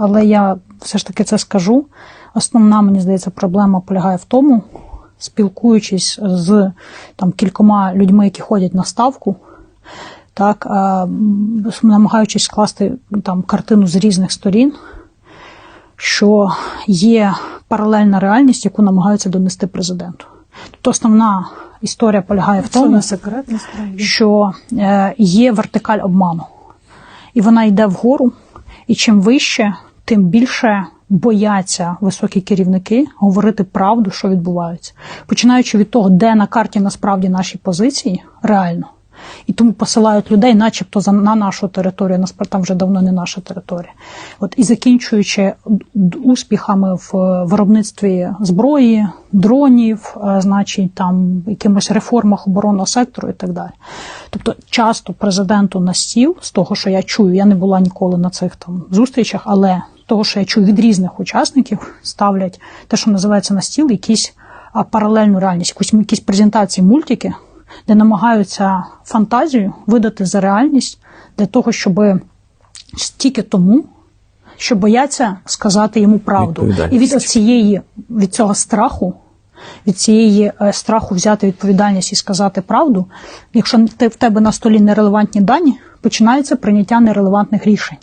але я все ж таки це скажу. Основна, мені здається, проблема полягає в тому, спілкуючись з там кількома людьми, які ходять на ставку, так, намагаючись скласти там картину з різних сторін, що є паралельна реальність, яку намагаються донести президенту. Тобто основна історія полягає в тому, що е, є вертикаль обману, і вона йде вгору, і чим вище, тим більше бояться високі керівники говорити правду, що відбувається, починаючи від того, де на карті насправді наші позиції реально. І тому посилають людей, начебто за на нашу територію, насправді там вже давно не наша територія. От і закінчуючи успіхами в е, виробництві зброї, дронів, е, значить там якимось реформах оборонного сектору і так далі. Тобто, часто президенту на стіл, з того, що я чую, я не була ніколи на цих там зустрічах, але того, що я чую від різних учасників, ставлять те, що називається на стіл, якісь паралельну реальність, якусь якісь презентації, мультики, де намагаються фантазію видати за реальність для того, щоб тільки тому, що бояться сказати йому правду. І від цієї від цього страху, від цієї е, страху взяти відповідальність і сказати правду, якщо в тебе на столі нерелевантні дані, починається прийняття нерелевантних рішень.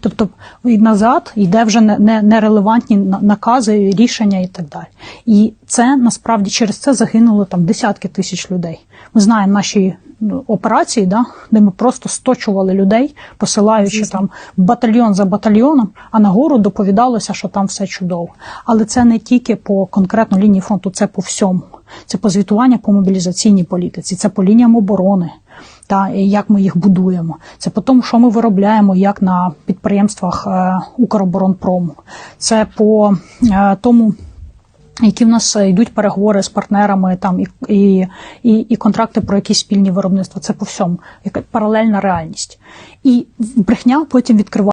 Тобто і назад йде вже не- не- нерелевантні на- накази, рішення і так далі. І це насправді через це загинуло там десятки тисяч людей. Ми знаємо наші ну, операції, да, де ми просто сточували людей, посилаючи там батальйон за батальйоном, а нагору доповідалося, що там все чудово. Але це не тільки по конкретно лінії фронту, це по всьому. Це по звітування по мобілізаційній політиці, це по лініям оборони та і як ми їх будуємо. Це по тому, що ми виробляємо як на підприємствах е, Укроборонпрому. Це по е, тому. Які в нас йдуть переговори з партнерами, там і, і, і контракти про якісь спільні виробництва. Це по всьому, яка паралельна реальність. І брехня потім відкриває.